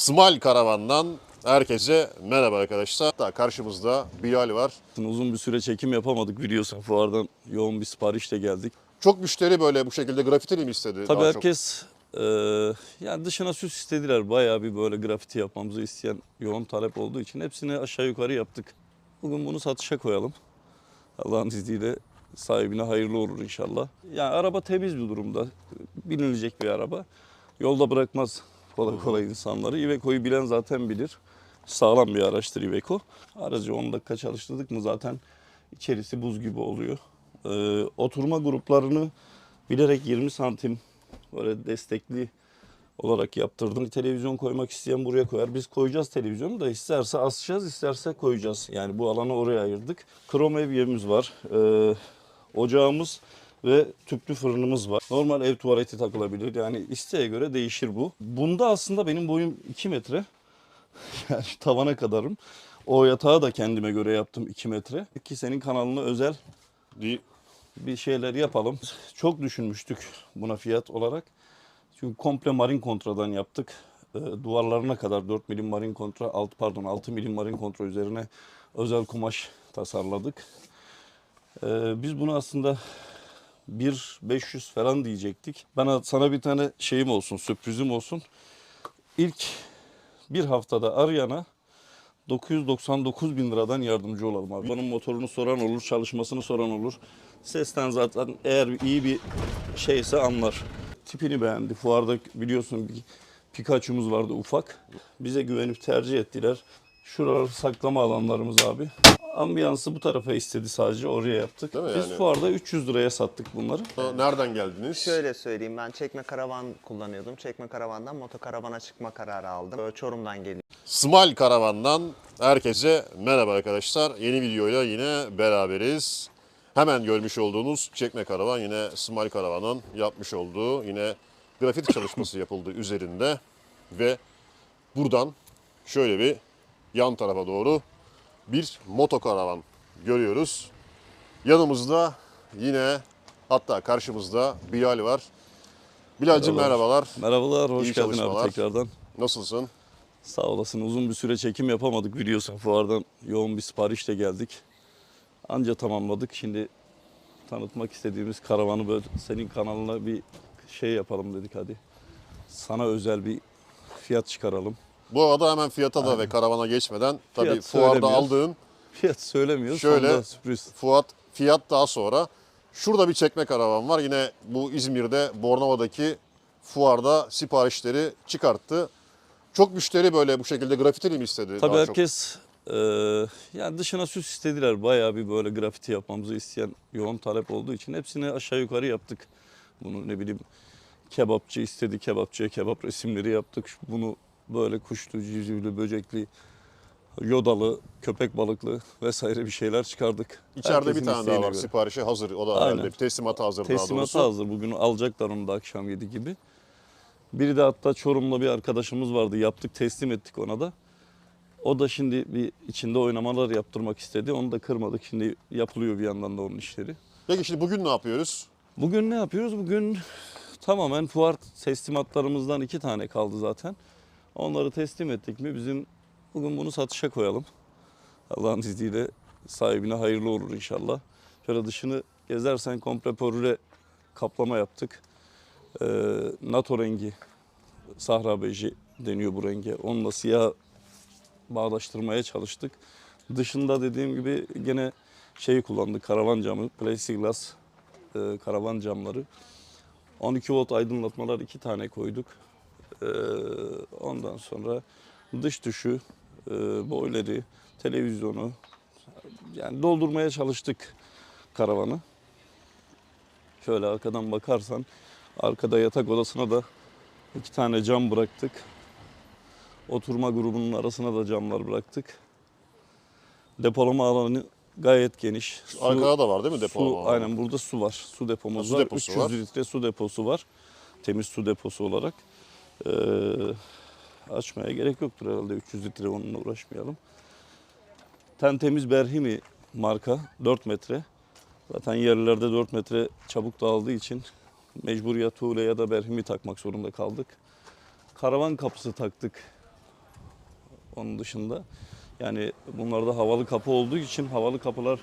Smile Karavan'dan herkese merhaba arkadaşlar. Hatta karşımızda Bilal var. Uzun bir süre çekim yapamadık biliyorsun. Fuardan yoğun bir siparişle geldik. Çok müşteri böyle bu şekilde grafitili mi istedi? Tabii daha çok? herkes e, yani dışına süs istediler. Bayağı bir böyle grafiti yapmamızı isteyen yoğun talep olduğu için hepsini aşağı yukarı yaptık. Bugün bunu satışa koyalım. Allah'ın izniyle sahibine hayırlı olur inşallah. Yani araba temiz bir durumda. Binilecek bir araba. Yolda bırakmaz kolay kolay insanları. Iveco'yu bilen zaten bilir. Sağlam bir araçtır Iveco. Aracı 10 dakika çalıştırdık mı zaten içerisi buz gibi oluyor. Ee, oturma gruplarını bilerek 20 santim böyle destekli olarak yaptırdım. Televizyon koymak isteyen buraya koyar. Biz koyacağız televizyonu da isterse asacağız isterse koyacağız. Yani bu alanı oraya ayırdık. Krom evyemiz var. Ee, ocağımız ve tüplü fırınımız var. Normal ev tuvaleti takılabilir. Yani isteğe göre değişir bu. Bunda aslında benim boyum 2 metre. Yani tavana kadarım. O yatağı da kendime göre yaptım 2 metre. Ki senin kanalına özel bir şeyler yapalım. Çok düşünmüştük buna fiyat olarak. Çünkü komple marin kontradan yaptık. Ee, duvarlarına kadar 4 milim marin kontra, 6 pardon 6 milim marin kontra üzerine özel kumaş tasarladık. Ee, biz bunu aslında 1.500 falan diyecektik. Bana sana bir tane şeyim olsun, sürprizim olsun. İlk bir haftada arayana 999 bin liradan yardımcı olalım abi. Bunun motorunu soran olur, çalışmasını soran olur. Sesten zaten eğer iyi bir şeyse anlar. Tipini beğendi. Fuarda biliyorsun bir Pikachu'muz vardı ufak. Bize güvenip tercih ettiler. Şuralar saklama alanlarımız abi. Ambiyansı bu tarafa istedi sadece oraya yaptık. Değil mi Biz yani? fuarda 300 liraya sattık bunları. Ha, Nereden geldiniz? Şöyle söyleyeyim ben çekme karavan kullanıyordum. Çekme karavandan motokaravana çıkma kararı aldım. Böyle Çorum'dan geliyorum. Smile Karavan'dan herkese merhaba arkadaşlar. Yeni videoyla yine beraberiz. Hemen görmüş olduğunuz çekme karavan yine Smile Karavan'ın yapmış olduğu yine grafiti çalışması yapıldı üzerinde ve buradan şöyle bir yan tarafa doğru bir motokaravan görüyoruz. Yanımızda yine hatta karşımızda Bilal var. Bilal'cim Merhabalar. merhabalar. Hoş İyi geldin çalışmalar. abi tekrardan. Nasılsın? Sağ olasın. Uzun bir süre çekim yapamadık biliyorsun. Fuardan yoğun bir siparişle geldik. Anca tamamladık. Şimdi tanıtmak istediğimiz karavanı böyle senin kanalına bir şey yapalım dedik hadi. Sana özel bir fiyat çıkaralım. Bu arada hemen fiyata da ve karavana geçmeden tabii Fiyat fuarda aldığın Fiyat söylemiyoruz. Şöyle- sürpriz. fiyat, fiyat daha sonra. Şurada bir çekme karavan var. Yine bu İzmir'de Bornova'daki fuarda siparişleri çıkarttı. Çok müşteri böyle bu şekilde grafitili mi istedi? Tabii daha çok? herkes e, yani dışına süs istediler. Bayağı bir böyle grafiti yapmamızı isteyen yoğun talep olduğu için hepsini aşağı yukarı yaptık. Bunu ne bileyim kebapçı istedi. Kebapçıya kebap resimleri yaptık. Bunu böyle kuşlu, civcivli, böcekli, yodalı, köpek balıklı vesaire bir şeyler çıkardık. İçeride bir Herkesin tane daha var. göre. Siparişi hazır. O da Aynen. herhalde teslimata hazır daha Teslimata doğrusu. hazır. Bugün alacaklar onu da akşam 7 gibi. Biri de hatta Çorum'da bir arkadaşımız vardı. Yaptık teslim ettik ona da. O da şimdi bir içinde oynamalar yaptırmak istedi. Onu da kırmadık. Şimdi yapılıyor bir yandan da onun işleri. Peki şimdi bugün ne yapıyoruz? Bugün ne yapıyoruz? Bugün tamamen fuar teslimatlarımızdan iki tane kaldı zaten. Onları teslim ettik mi bizim bugün bunu satışa koyalım. Allah'ın izniyle sahibine hayırlı olur inşallah. Şöyle dışını gezersen komple porüre kaplama yaptık. Ee, NATO rengi Sahra beji deniyor bu renge. Onunla siyah bağdaştırmaya çalıştık. Dışında dediğim gibi gene şeyi kullandık karavan camı, plexiglass e, karavan camları. 12 volt aydınlatmalar iki tane koyduk. E, ondan sonra dış düşü, e, boileri, televizyonu yani doldurmaya çalıştık karavanı. Şöyle arkadan bakarsan arkada yatak odasına da iki tane cam bıraktık. Oturma grubunun arasına da camlar bıraktık. Depolama alanı gayet geniş. Su- Arkada da var değil mi depolama Su, alanı? aynen burada su var. Su depomuz Ha, su var. deposu 300 var. litre su deposu var. Temiz su deposu olarak. Ee, açmaya gerek yoktur herhalde 300 litre onunla uğraşmayalım. Ten temiz Berhimi marka 4 metre. Zaten yerlerde 4 metre çabuk dağıldığı için mecbur ya tuğle ya da Berhimi takmak zorunda kaldık. Karavan kapısı taktık. Onun dışında yani bunlarda havalı kapı olduğu için havalı kapılar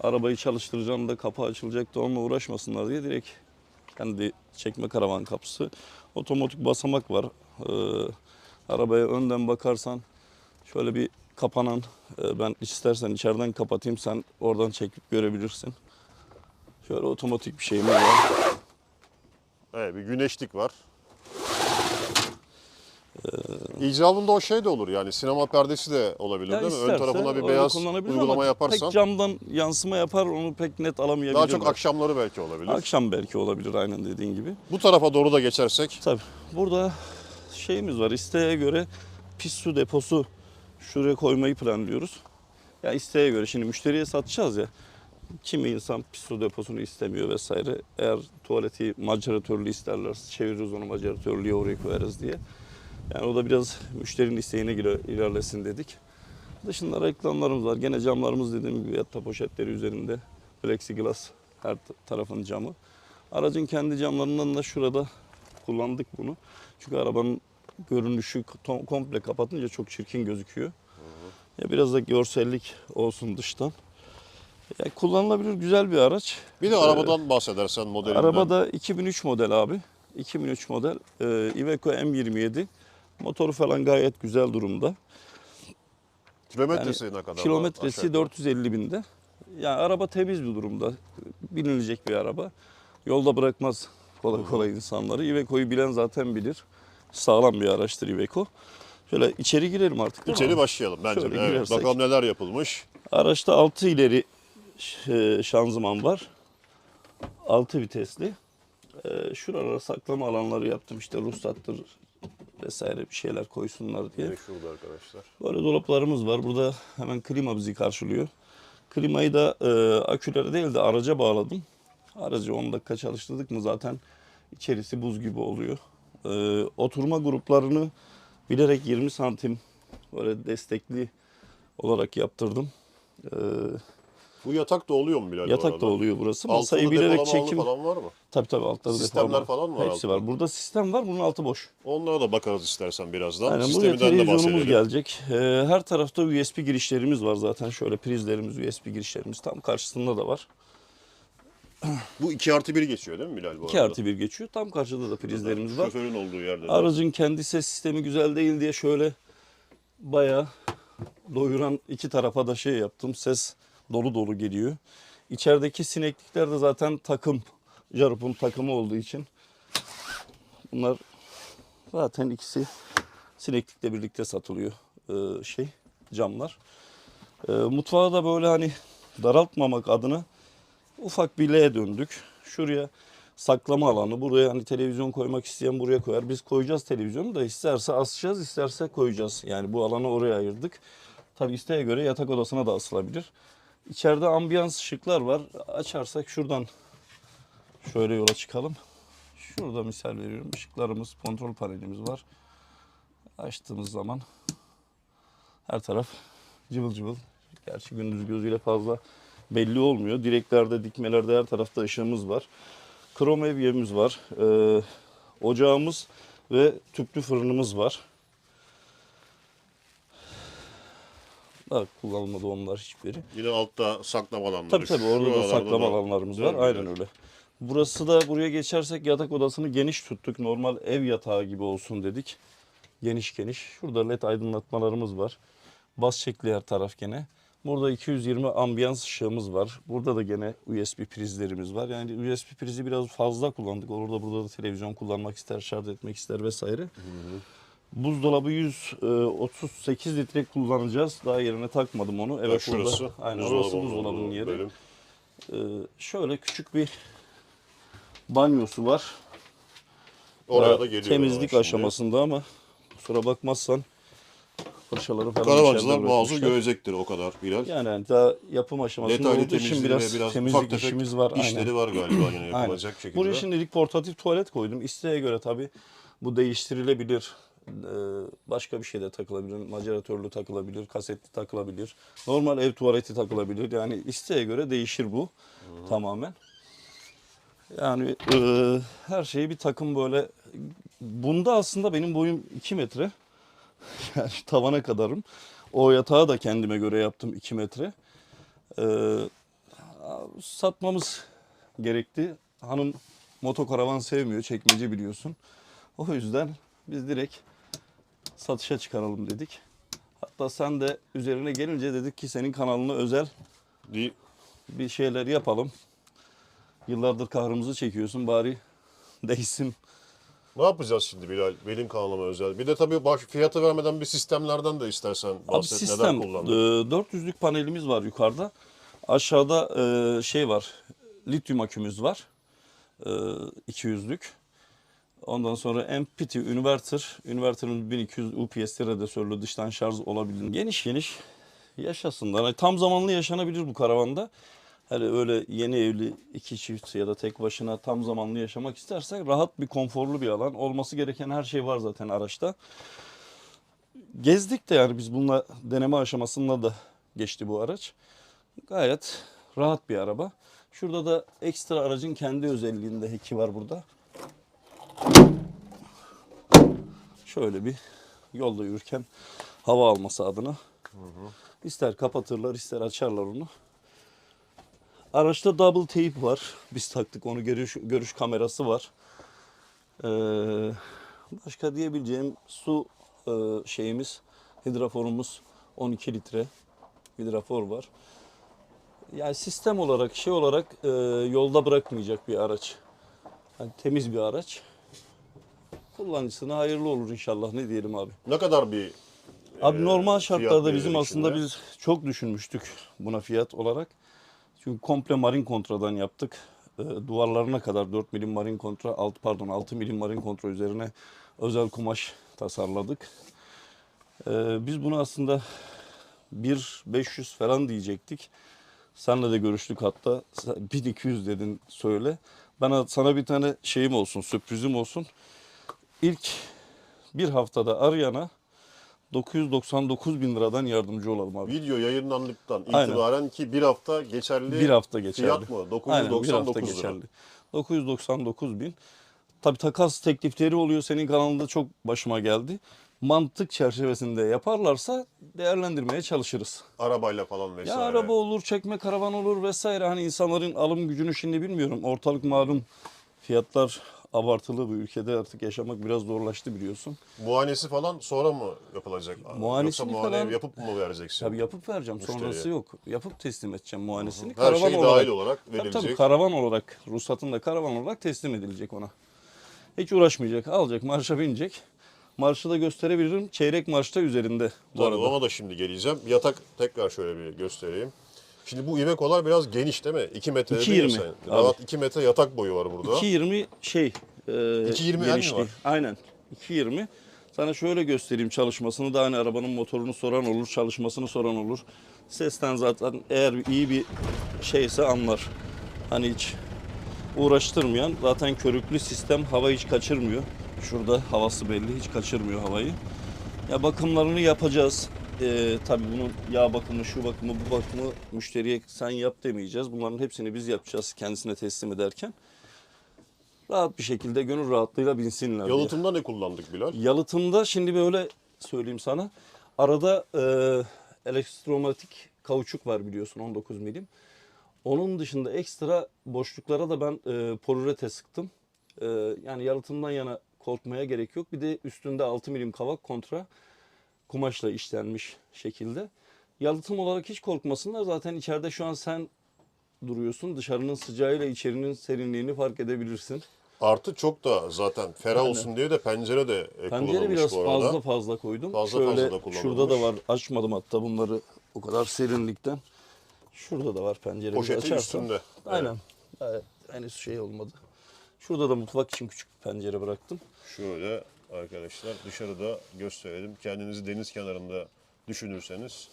arabayı çalıştıracağında kapı açılacak da onunla uğraşmasınlar diye direkt kendi çekme karavan kapısı. Otomatik basamak var. Ee, arabaya önden bakarsan şöyle bir kapanan e, ben istersen içeriden kapatayım sen oradan çekip görebilirsin. Şöyle otomatik bir şeyimiz var. Evet bir güneşlik var. İcabında o şey de olur yani sinema perdesi de olabilir Ya değil mi? Ön tarafına bir beyaz uygulama ama yaparsan Pek camdan yansıma yapar onu pek net alamayabilir. daha çok akşamları belki olabilir. Akşam belki olabilir aynen dediğin gibi. Bu tarafa doğru da geçersek Tabii burada şeyimiz var isteğe göre pis su deposu şuraya koymayı planlıyoruz. Ya isteğe göre şimdi müşteriye satacağız ya. Kimi insan pis su deposunu istemiyor vesaire. Eğer tuvaleti maceratörlü isterlerse çeviririz onu maceratörlüye oraya koyarız diye. Yani o da biraz müşterinin isteğine göre ilerlesin dedik. Dışında reklamlarımız var. Gene camlarımız dediğim gibi yatta poşetleri üzerinde. Plexiglass her tarafın camı. Aracın kendi camlarından da şurada kullandık bunu. Çünkü arabanın görünüşü komple kapatınca çok çirkin gözüküyor. Ya biraz da görsellik olsun dıştan. Ya kullanılabilir güzel bir araç. bir de Ee, arabadan bahsedersen modelinden. Araba da 2003 model abi. 2003 model e, Iveco M27. Motoru falan gayet güzel durumda. kilometresi ne kadar? Kilometresi Aşağı yukarı. 450 binde. Yani araba temiz bir durumda. Binilecek bir araba. Yolda bırakmaz kolay kolay insanları. Iveco'yu bilen zaten bilir. Sağlam bir araçtır Iveco. Şöyle içeri girelim artık mi İçeri abi? başlayalım bence. Şöyle. Evet. girersek. Bakalım neler yapılmış. Araçta 6 ileri e, şanzıman var. 6 vitesli. E, Şuralara saklama alanları yaptım işte ruhsattır vesaire bir şeyler koysunlar diye. Yine şurada arkadaşlar. Böyle dolaplarımız var. Burada hemen klima bizi karşılıyor. Klimayı da e, akülere değil de araca bağladım. Aracı 10 dakika çalıştırdık mı zaten içerisi buz gibi oluyor. E, oturma gruplarını bilerek 20 santim böyle destekli olarak yaptırdım. E, Bu yatak da oluyor mu Bilal yatak da oluyor burası. Depolama alanı çekim. falan var mı? Tabii tabii altları Sistemler depolama. falan var Hepsi var. Burada sistem var. Bunun altı boş. Onlara da bakarız istersen birazdan. Aynen buraya Sisteminden de televizyonumuz gelecek. Ee, her tarafta USB girişlerimiz var zaten. Şöyle prizlerimiz, USB girişlerimiz tam karşısında da var. Bu 2 artı 1 geçiyor değil mi Bilal bu 2 arada? artı 1 geçiyor. Tam karşıda da prizlerimiz var. Şoförün olduğu yerde. de. Aracın kendi ses sistemi güzel değil diye şöyle bayağı doyuran iki tarafa da şey yaptım. Ses dolu dolu geliyor. İçerideki sineklikler de zaten takım. Jarup'un takımı olduğu için. Bunlar zaten ikisi sineklikle birlikte satılıyor ee, şey camlar. Ee, mutfağı da böyle hani daraltmamak adına ufak bir L'ye döndük. Şuraya saklama alanı. Buraya hani televizyon koymak isteyen buraya koyar. Biz koyacağız televizyonu da isterse asacağız, isterse koyacağız. Yani bu alanı oraya ayırdık. Tabi isteğe göre yatak odasına da asılabilir. İçeride ambiyans ışıklar var. Açarsak şuradan şöyle yola çıkalım. Şurada misal veriyorum. Işıklarımız, kontrol panelimiz var. Açtığımız zaman her taraf cıvıl cıvıl. Gerçi gündüz gözüyle fazla belli olmuyor. Direklerde, dikmelerde her tarafta ışığımız var. Krom evyemiz var. Ee, ocağımız ve tüplü fırınımız var. Daha kullanılmadı onlar hiçbiri. Yine altta saklama alanları. Tabii tabii orada da saklama da. alanlarımız var. Aynen öyle. Burası da buraya geçersek yatak odasını geniş tuttuk. Normal ev yatağı gibi olsun dedik. Geniş geniş. Şurada led aydınlatmalarımız var. Bas şekli her taraf gene. Burada 220 ambiyans ışığımız var. Burada da gene USB prizlerimiz var. Yani USB prizi biraz fazla kullandık. Orada burada da televizyon kullanmak ister, şarj etmek ister vesaire. Buzdolabı 138 litre kullanacağız. Daha yerine takmadım onu. Evet şurası. burada. Aynen buzdolabı orası buzdolabının yeri. bölüm. Ee, şöyle küçük bir banyosu var. Oraya Daha da geliyor. Temizlik aşamasında ama kusura bakmazsan fırçaları falan Karavancılar bırakmışlar. görecektir o kadar Bilal. Yani hani daha yapım aşamasında Detaylı olduğu için biraz, biraz temizlik işimiz var. işleri Aynen. var galiba yine Aynen. yapılacak şekilde. Buraya şimdilik portatif tuvalet koydum. İsteğe göre tabii bu değiştirilebilir. Ee, Başka bir şey de takılabilir. Maceratörlü takılabilir, kasetli takılabilir. Normal ev tuvaleti takılabilir. Yani isteğe göre değişir bu tamamen. Yani e, her şeyi bir takım böyle. Bunda aslında benim boyum 2 metre. Yani tavana kadarım. O yatağı da kendime göre yaptım 2 metre. Ee, satmamız gerekti. Hanım motokaravan sevmiyor, çekmece biliyorsun. O yüzden biz direkt satışa çıkaralım dedik. Hatta sen de üzerine gelince dedik ki senin kanalına özel Bir bir şeyler yapalım. Yıllardır kahrımızı çekiyorsun bari değsin. Ne yapacağız şimdi Bilal? Benim kanalıma özel. Bir de tabii baş, fiyatı vermeden bir sistemlerden de istersen Abi bahset. sistem Neden e, kullandın? 400'lük panelimiz var yukarıda. Aşağıda e, şey var. Lityum akümüz var. E, 200'lük. Ondan sonra MPT inverter. Inverter'ın 1200 UPS radyatörlü dıştan şarj olabilir. Geniş geniş yaşasınlar. Hani tam zamanlı yaşanabilir bu karavanda. Hani öyle yeni evli iki çift ya da tek başına tam zamanlı yaşamak istersen rahat bir konforlu bir alan. Olması gereken her şey var zaten araçta. Gezdik de yani biz bununla deneme aşamasında da geçti bu araç. Gayet rahat bir araba. Şurada da ekstra aracın kendi özelliğinde heki var burada. Şöyle bir yolda yürürken hava alması adına. İster kapatırlar ister açarlar onu. Araçta double tape var. Biz taktık onu görüş, görüş kamerası var. Ee, başka diyebileceğim su e, şeyimiz, hidraforumuz 12 litre hidrafor var. Yani sistem olarak, şey olarak e, yolda bırakmayacak bir araç. Yani temiz bir araç. Kullanıcısına hayırlı olur inşallah ne diyelim abi. Ne kadar bir Abi e, normal şartlarda bizim aslında içinde? biz çok düşünmüştük buna fiyat olarak. Çünkü komple marin kontradan yaptık. E, duvarlarına kadar 4 milim marin kontra, 6 pardon 6 milim marin kontra üzerine özel kumaş tasarladık. E, biz bunu aslında 1.500 falan diyecektik. Senle de görüştük hatta. Sen 1200 dedin söyle. Ben sana bir tane şeyim olsun, sürprizim olsun. İlk bir haftada arayana 999 bin liradan yardımcı olalım abi. Video yayınlandıktan Aynen. itibaren ki bir hafta geçerli Bir hafta geçerli. fiyat mı? Aynen, bir 999 hafta lira. geçerli. 999 bin. Tabii takas teklifleri oluyor. Senin kanalında çok başıma geldi. Mantık çerçevesinde yaparlarsa değerlendirmeye çalışırız. Arabayla falan vesaire. Ya araba olur, çekme karavan olur vesaire. Hani insanların alım gücünü şimdi bilmiyorum. Ortalık malum fiyatlar abartılı bu ülkede artık yaşamak biraz zorlaştı biliyorsun. Muayenesi falan sonra mı yapılacak? Muayenesini Yoksa muayene falan- yapıp mı vereceksin? Tabii yapıp vereceğim. Müşteriye. Sonrası yok. Yapıp teslim edeceğim muayenesini. Her şey dahil olarak Tabii verilecek. tabii karavan olarak, ruhsatın da karavan olarak teslim edilecek ona. Hiç uğraşmayacak. Alacak, marşa binecek. Marşı da gösterebilirim. Çeyrek marşta üzerinde bu Tabii arada. ona da şimdi geleceğim. Yatak tekrar şöyle bir göstereyim. Şimdi bu Iveco'lar biraz geniş değil mi? 2 metre 2.20 değil mi sen? Rahat 2 metre yatak boyu var burada. 2.20 şey. E, 2.20 en mi genişliği. var? Aynen. 2.20. Sana şöyle göstereyim çalışmasını da hani arabanın motorunu soran olur, çalışmasını soran olur. Sesten zaten eğer iyi bir şeyse anlar. Hani hiç uğraştırmayan zaten körüklü sistem hava hiç kaçırmıyor. Şurada havası belli hiç kaçırmıyor havayı. Ya bakımlarını yapacağız. Ee, tabii bunun yağ bakımı, şu bakımı, bu bakımı müşteriye sen yap demeyeceğiz. Bunların hepsini biz yapacağız kendisine teslim ederken. Rahat bir şekilde gönül rahatlığıyla binsinler diye. Yalıtımda ne kullandık Bilal? Yalıtımda şimdi böyle söyleyeyim sana. Arada e, elektromatik kauçuk var biliyorsun 19 milim. Onun dışında ekstra boşluklara da ben e, polirete sıktım. E, yani yalıtımdan yana korkmaya gerek yok. Bir de üstünde 6 milim kavak kontra kumaşla işlenmiş şekilde. Yalıtım olarak hiç korkmasınlar. Zaten içeride şu an sen duruyorsun. Dışarının sıcağıyla içerinin serinliğini fark edebilirsin. Artı çok da zaten ferah olsun diye de pencere de e, Pencere kullanılmış biraz bu arada. fazla fazla koydum. Fazla Şöyle fazla da kullanılmış. şurada da var. Açmadım hatta bunları o kadar serinlikten. Şurada da var pencere. Poşetin açarsan. üstünde. Aynen. Evet. Henüz şey olmadı. Şurada da mutfak için küçük bir pencere bıraktım. Şöyle arkadaşlar dışarıda gösterelim. Kendinizi deniz kenarında düşünürseniz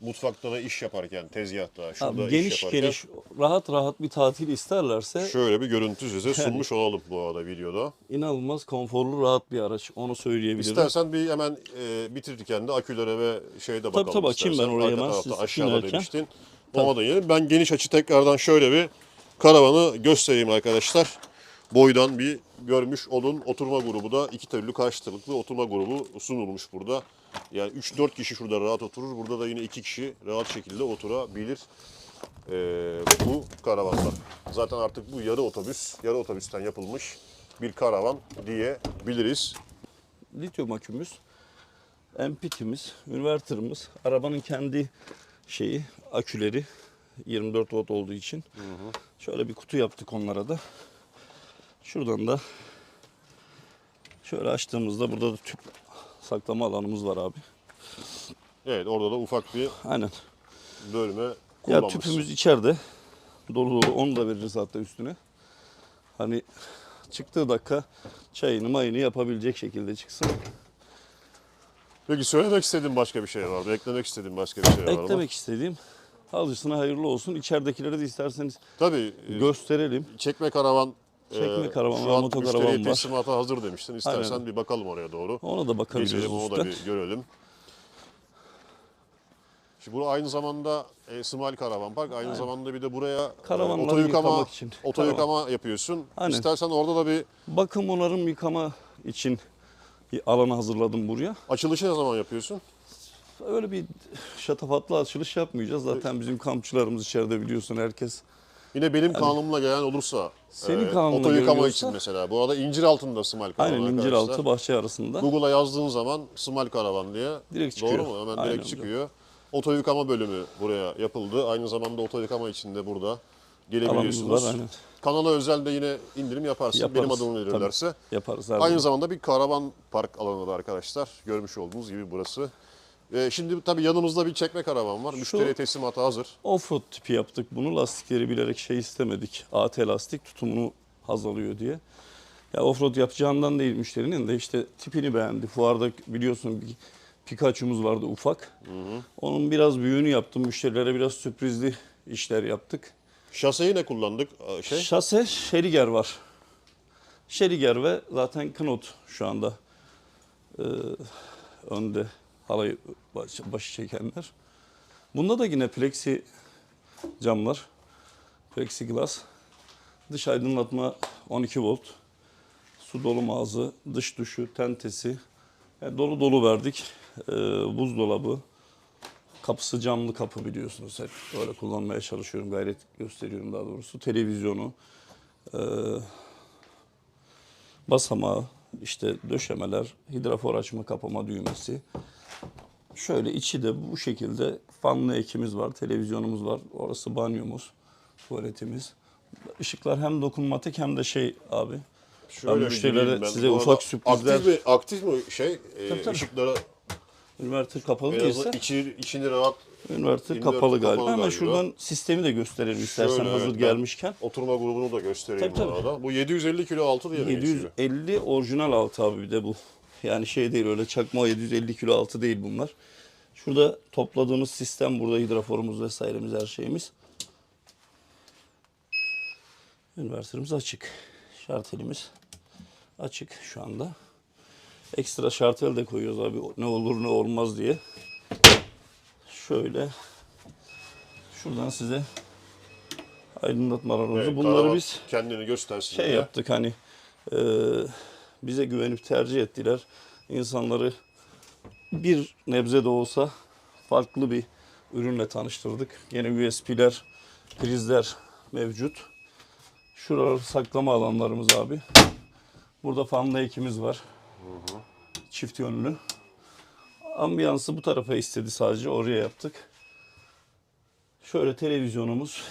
mutfakta da iş yaparken, tezgahta, şurada Abi, geniş iş yaparken geniş rahat rahat bir tatil isterlerse şöyle bir görüntü size sunmuş olalım bu arada videoda. inanılmaz konforlu rahat bir araç. Onu söyleyebilirim. İstersen bir hemen e, bitirirken de akülere ve şeye de bakalım tabii, açayım istersen. ben oraya hemen siz aşağıda dinlerken. demiştin. Ona da yiyelim. Ben geniş açı tekrardan şöyle bir karavanı göstereyim arkadaşlar. Boydan bir görmüş olun. Oturma grubu da iki türlü karşılıklı oturma grubu sunulmuş burada. Yani 3-4 kişi şurada rahat oturur. Burada da yine 2 kişi rahat şekilde oturabilir. Ee, bu karavanda. Zaten artık bu yarı otobüs, yarı otobüsten yapılmış bir karavan diyebiliriz. lityum akümüz, MPP'miz, inverter'ımız, arabanın kendi şeyi, aküleri 24 volt olduğu için. Şöyle bir kutu yaptık onlara da. Şuradan da şöyle açtığımızda burada da tüp saklama alanımız var abi. Evet orada da ufak bir Aynen. bölme Ya kullanmışsın. tüpümüz içeride. Dolu dolu onu da veririz hatta üstüne. Hani çıktığı dakika çayını mayını yapabilecek şekilde çıksın. Peki söylemek istediğin başka bir şey var mı? Eklemek istediğin başka bir şey var mı? Eklemek istediğim alıcısına hayırlı olsun. İçeridekileri de isterseniz Tabii e, gösterelim. çekme karavan Çekme e, karavan şu ve an motokaravan müşteriye var. teslimata hazır demiştin. İstersen Aynen. bir bakalım oraya doğru. Ona da bakabiliriz Geçelim onu da bir görelim. Şimdi bu aynı zamanda e, Smile Karavan Park. Aynı zamanda bir de buraya e, Karavanları oto yıkama, için. oto Karavan. yıkama yapıyorsun. Aynen. İstersen orada da bir Bakım onarım yıkama için bir alanı hazırladım buraya. açılışı ne zaman yapıyorsun? Öyle bir şatafatlı açılış yapmayacağız. Zaten bizim kampçılarımız içeride biliyorsun herkes. Yine benim kanalımla gelen olursa Senin e, oto yıkama için mesela. Bu arada incir altında Smile Karavan Aynen arkadaşlar. inciraltı bahçe arasında. Google'a yazdığın zaman Smile Karavan diye Direkt çıkıyor. Doğru mu? Hemen Aynen direkt hocam. çıkıyor. Oto yıkama bölümü buraya yapıldı. Aynı zamanda oto yıkama için de burada gelebiliyorsunuz. Var, aynen. Kanala özel de yine indirim yaparsın. Yaparız, Benim adımı verirlerse. Yaparız her Aynı zaman. zamanda bir karavan park alanı da arkadaşlar. Görmüş olduğunuz gibi burası. Ee, şimdi tabii yanımızda bir çekme karavan var. Müşteriye teslimata hazır. Offroad tipi yaptık bunu. Lastikleri bilerek şey istemedik. AT lastik tutumunu haz alıyor diye. Ya offroad yapacağından değil müşterinin de işte tipini beğendi. Fuarda biliyorsun bir Pikachu'muz vardı ufak. Onun biraz büyüğünü yaptım. Müşterilere biraz sürprizli işler yaptık. Şaseyi ne kullandık? Ee, Şey, Şase Şeriger var. Şeriger ve zaten Knot şu anda e, önde halayı baş, başı çekenler. Bunda da yine plexi camlar. Plexiglas. Dış aydınlatma 12 volt. Su dolum ağzı, dış duşu, tentesi. Yani dolu dolu verdik. E, buzdolabı. Kapısı camlı kapı biliyorsunuz hep böyle kullanmaya çalışıyorum gayret gösteriyorum daha doğrusu televizyonu e, basamağı işte döşemeler hidrafor açma kapama düğmesi şöyle içi de bu şekilde fanlı ekimiz var televizyonumuz var orası banyomuz tuvaletimiz Işıklar hem dokunmatik hem de şey abi şöyle bir müşterilere ben. size Bu ufak sürprizler- Aktif mi, aktif mi şey? E, Tabii, tabii. ışıklara inverter kapalı en değilse azından içini, içini rahat inverter inverter kapalı galiba. kapalı Hemen galiba. şuradan sistemi de gösterelim istersen Şöyle, hazır evet, ben- gelmişken. Oturma grubunu da göstereyim Tabii, bu tabii. arada. Bu 750 kilo altı diye mi geçiyor? 750 orijinal altı abi bir de bu. Yani şey değil öyle çakma 750 kilo altı değil bunlar. Şurada topladığımız sistem burada hidraforumuz vesairemiz her şeyimiz. Inverterimiz açık. Şartelimiz açık şu anda. Ekstra şartel de koyuyoruz abi ne olur ne olmaz diye. Şöyle şuradan size aydınlatmalarımızı Evet, bunları biz kendini göstersin şey diye. yaptık hani e, bize güvenip tercih ettiler. İnsanları bir nebze de olsa farklı bir ürünle tanıştırdık. Yine USB'ler, prizler mevcut. Şuralar saklama alanlarımız abi. Burada fanlı ekimiz var. Çift yönlü. Ambiyansı bu tarafa istedi sadece oraya yaptık. Şöyle televizyonumuz.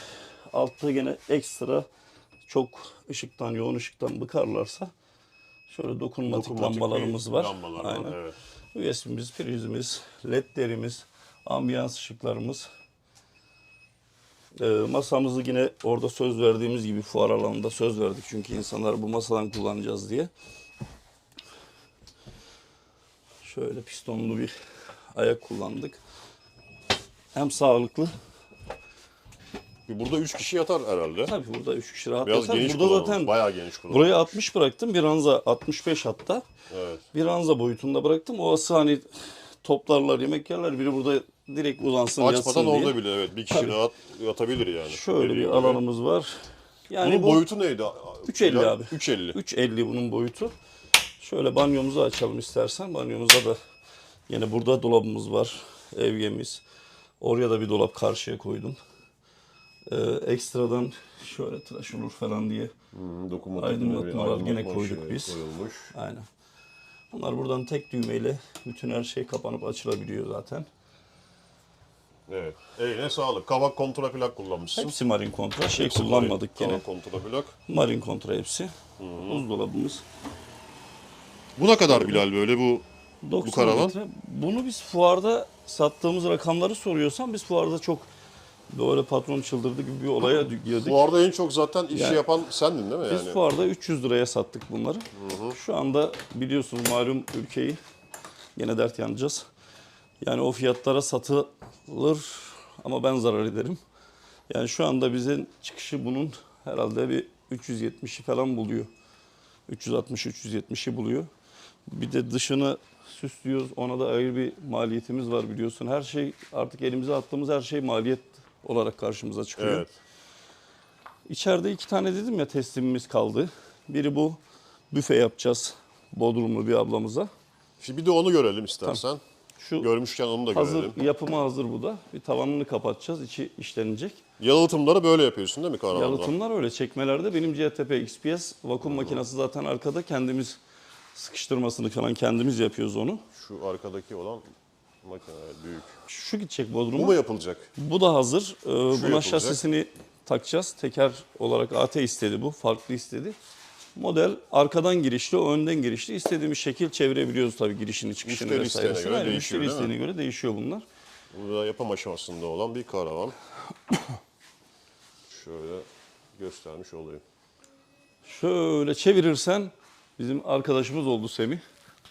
Altta gene ekstra çok ışıktan, yoğun ışıktan bıkarlarsa şöyle dokunmatik, Dokunmatik lambalarımız var. lambalar var, Aynen. evet. USB'miz, prizimiz, ledlerimiz, ambiyans ışıklarımız. Ee, masamızı yine orada söz verdiğimiz gibi fuar alanında söz verdik. Çünkü insanlar bu masadan kullanacağız diye. Şöyle pistonlu bir ayak kullandık. Hem sağlıklı. Burada 3 kişi yatar herhalde. Tabii burada 3 kişi rahat Biraz yatar. geniş Burada zaten Bayağı geniş kullanılmış. buraya 60 bıraktım. Bir ranza 65 hatta. Evet. Bir ranza boyutunda bıraktım. O hani toplarlar, yemek yerler. Biri burada direkt uzansın, yatsın Açmadan diye. orada bile evet bir kişi Tabii. rahat yatabilir yani. Şöyle bir gibi. alanımız var. Yani Bunun bu boyutu neydi? 3.50 abi. 3.50. 3.50 bunun boyutu. Şöyle banyomuzu açalım istersen. Banyomuza da Yine burada dolabımız var. Evgemiz. Oraya da bir dolap karşıya koydum. Ee, ekstradan şöyle tıraş olur falan diye. Hmm, Aydınlatmalar gene koyduk şeyi biz. Koyulmuş. Aynen. Bunlar buradan tek düğmeyle bütün her şey kapanıp açılabiliyor zaten. Evet. Eline sağlık. Kavak kontra plak kullanmışsın. Hepsi marin kontra. Şey Hepsi kullanmadık marin gene. Kavak kontra plak. Marin kontra hepsi. Buzdolabımız. Buna kadar Bilal böyle bu 90 karavan? metre. Bunu biz fuarda sattığımız rakamları soruyorsan biz fuarda çok böyle patron çıldırdı gibi bir olaya girdik. Bu arada en çok zaten işi Yani- yapan sendin değil mi Biz yani? fuarda 300 liraya sattık bunları. Şu anda biliyorsunuz malum ülkeyi yine dert yanacağız. Yani o fiyatlara satılır ama ben zarar ederim. Yani şu anda bize çıkışı bunun herhalde bir 370'i falan buluyor. 360-370'i buluyor. Bir de dışını süslüyoruz. Ona da ayrı bir maliyetimiz var biliyorsun. Her şey artık elimize attığımız her şey maliyet olarak karşımıza çıkıyor. Evet. İçeride iki tane dedim ya teslimimiz kaldı. Biri bu büfe yapacağız Bodrumlu bir ablamıza. Şimdi bir de onu görelim istersen. Şu Görmüşken onu da hazır görelim. yapımı hazır bu da. Bir tavanını kapatacağız. içi işlenecek. Yalıtımları böyle yapıyorsun değil mi karavanda? Yalıtımlar öyle çekmelerde benim CTP XPS vakum makinesi zaten arkada kendimiz sıkıştırmasını falan kendimiz yapıyoruz onu. Şu arkadaki olan makine büyük. Şu gidecek Bu Bodrum'a. mu yapılacak? Bu da hazır. Ee, buna yapılacak. şasisini takacağız. Teker olarak AT istedi bu. Farklı istedi. Model arkadan girişli, önden girişli. İstediğimiz şekil çevirebiliyoruz tabii girişini çıkışını Müşteri isteğine vesairesini. göre Aynen, değişiyor, Müşteri isteğine göre değişiyor bunlar. Bu da yapım aşamasında olan bir karavan. Şöyle göstermiş olayım. Şöyle çevirirsen bizim arkadaşımız oldu Semih.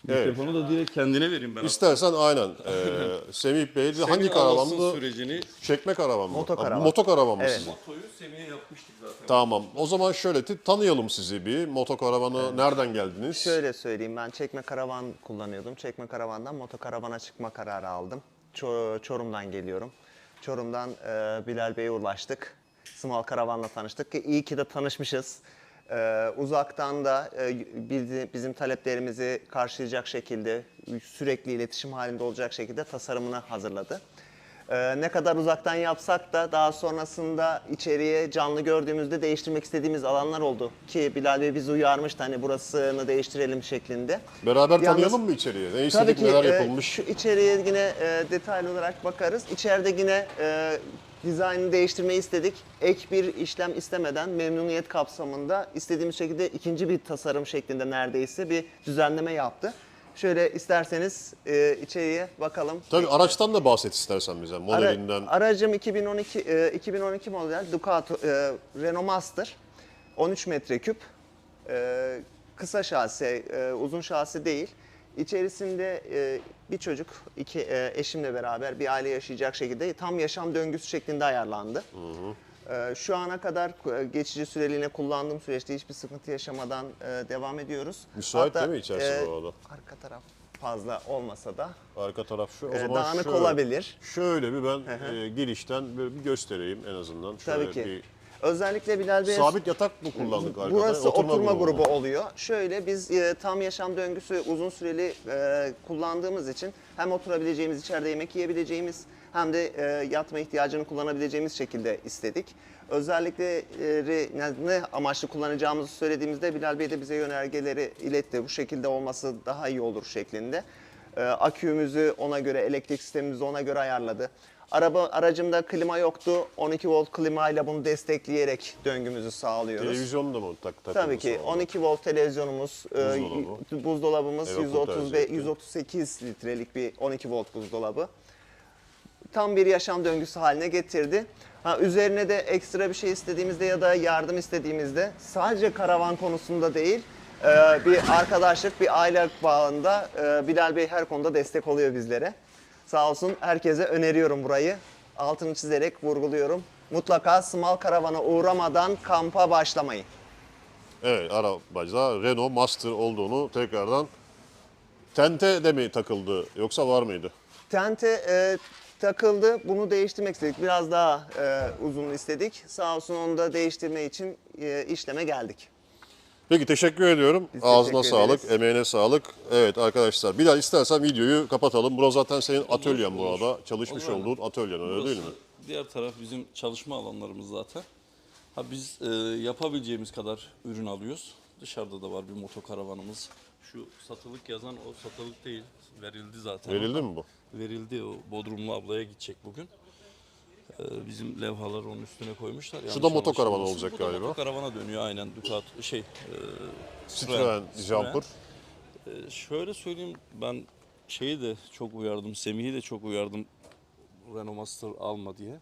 Evet. Mikrofonu da direkt kendine vereyim ben. İstersen aynen. Ee, Semih Bey de hangi karavandı? sürecini Çekme karavan mı? Moto Ha, karavan. Moto karavan mı Evet. sizin? Motoyu Semih'e yapmıştık zaten. Tamam. O zaman şöyle ti- tanıyalım sizi bir. Moto karavanı nereden geldiniz? Şöyle söyleyeyim ben çekme karavan kullanıyordum. Çekme karavandan motokaravana çıkma kararı aldım. Ço- Çorum'dan geliyorum. Çorum'dan e, Bilal Bey'e ulaştık. Small Karavan'la tanıştık ki iyi ki de tanışmışız. E, uzaktan da e, bildi- bizim taleplerimizi karşılayacak şekilde sürekli iletişim halinde olacak şekilde tasarımını hazırladı. Ee, ne kadar uzaktan yapsak da daha sonrasında içeriye canlı gördüğümüzde değiştirmek istediğimiz alanlar oldu. Ki Bilal Bey bizi uyarmıştı hani burasını değiştirelim şeklinde. Beraber Yalnız- tanıyalım mı içeriye? Ne Tabii istedik, ki neler e, yapılmış? şu içeriye yine e, detaylı olarak bakarız. İçeride yine e, dizaynını değiştirmeyi istedik. Ek bir işlem istemeden memnuniyet kapsamında istediğimiz şekilde ikinci bir tasarım şeklinde neredeyse bir düzenleme yaptı. Şöyle isterseniz e, içeriye bakalım. Tabii araçtan da bahset istersen bize. Ara- Modelinden. aracım 2012 e, 2012 model Ducato e, Renault Master 13 metreküp. E, kısa şase, e, uzun şase değil. İçerisinde e, bir çocuk, iki e, eşimle beraber bir aile yaşayacak şekilde tam yaşam döngüsü şeklinde ayarlandı. E, şu ana kadar e, geçici süreliğine kullandığım süreçte hiçbir sıkıntı yaşamadan e, devam ediyoruz. Müsait değil mi içerisi bu arada? Arka taraf fazla olmasa da Arka taraf şu. O e, zaman dağınık şöyle, olabilir. Şöyle bir ben e, girişten böyle bir göstereyim en azından. Şöyle Tabii ki. Bir, Özellikle Bilal Bey sabit yatak mı kullandık arkada? Burası oturma, mu? grubu oluyor. Şöyle biz e, tam yaşam döngüsü uzun süreli e, kullandığımız için hem oturabileceğimiz, içeride yemek yiyebileceğimiz hem de e, yatma ihtiyacını kullanabileceğimiz şekilde istedik. Özellikle e, ne, amaçlı kullanacağımızı söylediğimizde Bilal Bey de bize yönergeleri iletti. Bu şekilde olması daha iyi olur şeklinde. E, akümüzü ona göre, elektrik sistemimizi ona göre ayarladı. Araba aracımda klima yoktu. 12 volt klima ile bunu destekleyerek döngümüzü sağlıyoruz. Televizyonu da mı tak takıldı Tabii ki sonra? 12 volt televizyonumuz, e, Buzdolabı. buzdolabımız Eve 130 kurtarıcı ve yapıyor. 138 litrelik bir 12 volt buzdolabı. Tam bir yaşam döngüsü haline getirdi. Ha, üzerine de ekstra bir şey istediğimizde ya da yardım istediğimizde sadece karavan konusunda değil, e, bir arkadaşlık, bir aile bağında e, Bilal Bey her konuda destek oluyor bizlere. Sağ olsun herkese öneriyorum burayı. Altını çizerek vurguluyorum. Mutlaka small karavana uğramadan kampa başlamayın. Evet arabacıda Renault Master olduğunu tekrardan Tente de mi takıldı yoksa var mıydı? Tente e, takıldı. Bunu değiştirmek istedik. Biraz daha e, uzun istedik. Sağ olsun onu da değiştirme için e, işleme geldik. Peki teşekkür ediyorum. Biz Ağzına teşekkür sağlık, ederiz. emeğine sağlık. Evet arkadaşlar Bilal istersen videoyu kapatalım. Burası zaten senin atölyen bu olur. arada. Çalışmış Olur. olduğun atölyen öyle değil mi? Burası Diğer taraf bizim çalışma alanlarımız zaten. Ha biz e, yapabileceğimiz kadar ürün alıyoruz. Dışarıda da var bir motokaravanımız. Şu satılık yazan o satılık değil. Verildi zaten. Verildi mi bu? Verildi o Bodrumlu ablaya gidecek bugün. E, bizim levhalar onun üstüne koymuşlar. Yanlış da motokaravan anlaşılmasın. olacak Bu da galiba. motokaravana dönüyor aynen. Ducat şey. E, Citroen Jumper. e, şöyle söyleyeyim ben şeyi de çok uyardım. Semih'i de çok uyardım. Renault Master alma diye.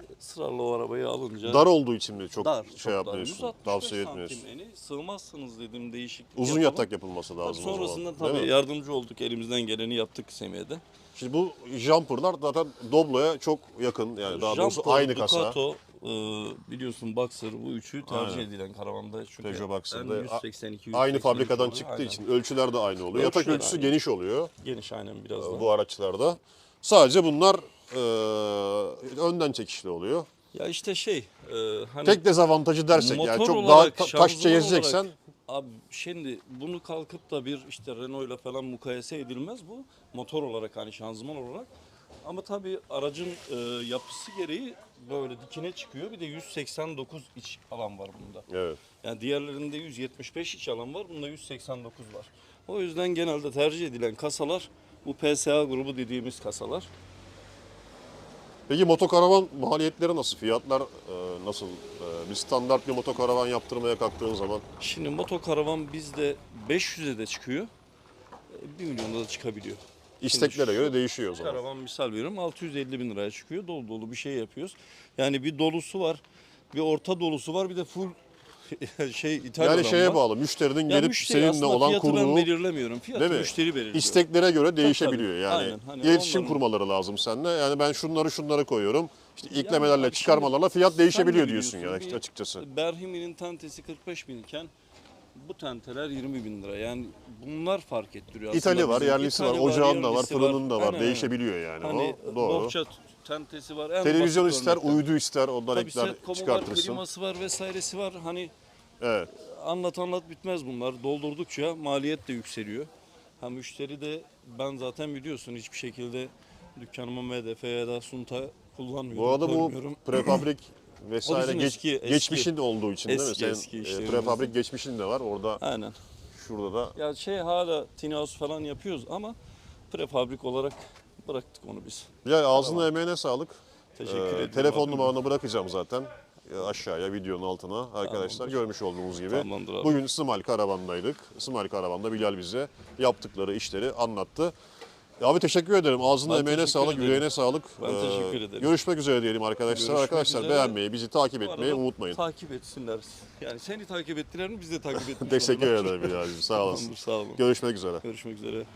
E, Sırarla o arabayı alınca Dar olduğu için mi çok dar, şey çok dar. yapmıyorsun, 165 tavsiye etmiyorsun? eni sığmazsınız dedim değişiklik Uzun yapalım. yatak yapılması Tabii lazım o zaman. sonrasında tabii yardımcı olduk. Elimizden geleni yaptık Semih'e de. Şimdi bu jumperlar zaten Doblo'ya çok yakın yani daha doğrusu Jumper, aynı kasa. Ducato, e, biliyorsun Boxer bu üçü tercih Aynen. edilen karavanda. Çünkü Peugeot Boxer'da en a- 182, Aynı 183 fabrikadan oluyor. çıktığı Aynen. için ölçüler de aynı oluyor. Yatak Ölçüler ölçüsü aynı. geniş oluyor Geniş aynen biraz daha. bu araçlarda. Sadece bunlar e, önden çekişli oluyor. Ya işte şey e, hani Tek dezavantajı dersek yani motor çok daha olarak, ta- şanzıman taşça gezeceksen olarak- Abi şimdi bunu kalkıp da bir işte Renault ile falan mukayese edilmez bu. Motor olarak hani şanzıman olarak. Ama tabii aracın e, yapısı gereği böyle dikine çıkıyor. Bir de 189 iç alan var bunda. evet. Yani diğerlerinde 175 iç alan var. Bunda 189 var. O yüzden genelde tercih edilen kasalar bu PSA grubu dediğimiz kasalar. Peki motokaravan maliyetleri nasıl? Fiyatlar e, nasıl? E, bir standart bir motokaravan yaptırmaya kalktığın zaman Şimdi motokaravan bizde 500'e de çıkıyor. 1 milyonda da çıkabiliyor. isteklere göre değişiyor o zaman. Karavan misal veriyorum 650 bin liraya çıkıyor. Dolu dolu bir şey yapıyoruz. Yani bir dolusu var, bir orta dolusu var, bir de full şey İtalyan Yani şeye var. bağlı müşterinin Ya gelip müşteri seninle olan fiyatı ben kurduğu belirlemiyorum. Fiyatı Değil mi? müşteri belirliyor. İsteklere göre değişebiliyor tabii. yani. Aynen. Hani İletişim onların- kurmaları lazım seninle. Yani ben şunları şunları koyuyorum. İşte iklemelerle, şimdi çıkarmalarla fiyat değişebiliyor de diyorsun yani bir açıkçası. Berhimi'nin tentesi 45 bin iken bu tenteler 20 bin lira. Yani bunlar fark ettiriyor aslında. İthali var, bizim. yerlisi var, İthali ocağın da var, fırının da var. Aynen, Değişebiliyor yani Hani o. Doğru. bohça tentesi var. En Televizyon basit ister, örnekler. uydu ister, ondan Tabii ekler set komu var, çıkartırsın. kliması var vesairesi var. Hani Evet. anlat anlat bitmez bunlar. Doldurdukça maliyet de yükseliyor. Ha müşteri de ben zaten biliyorsun hiçbir şekilde dükkanıma MDF ya da Sunta kullanmıyorum. Bu arada bu koymuyorum. prefabrik vesaire bizim geç- eski- eski- geçmişin olduğu için değil mi? eski- Senin eski e, işlerimizin. prefabrik geçmişin de var. Orada Aynen. şurada da Ya şey hala tiny house falan yapıyoruz ama prefabrik olarak bıraktık onu biz. Bilal ağzına emeğine sağlık. Teşekkür Ee, ederim. telefon numaranı bırakacağım zaten aşağıya videonun altına arkadaşlar görmüş olduğunuz gibi. Tamamdır abi. Bugün Small Karavan'daydık. Small Karavan'da Bilal bize yaptıkları işleri anlattı. Ya Abi teşekkür ederim. Ağzına Ben emeğine sağlık, ederim. yüreğine sağlık. Ben teşekkür ederim. Görüşmek üzere diyelim arkadaşlar. Görüşmek arkadaşlar üzere. beğenmeyi, bizi takip etmeyi unutmayın. Takip etsinler. Yani seni takip ettiler mi biz de takip etmiş Teşekkür ederim Bilal'cim. Sağ olasın. Tamamdır, Sağ olun. Görüşmek üzere. Görüşmek üzere.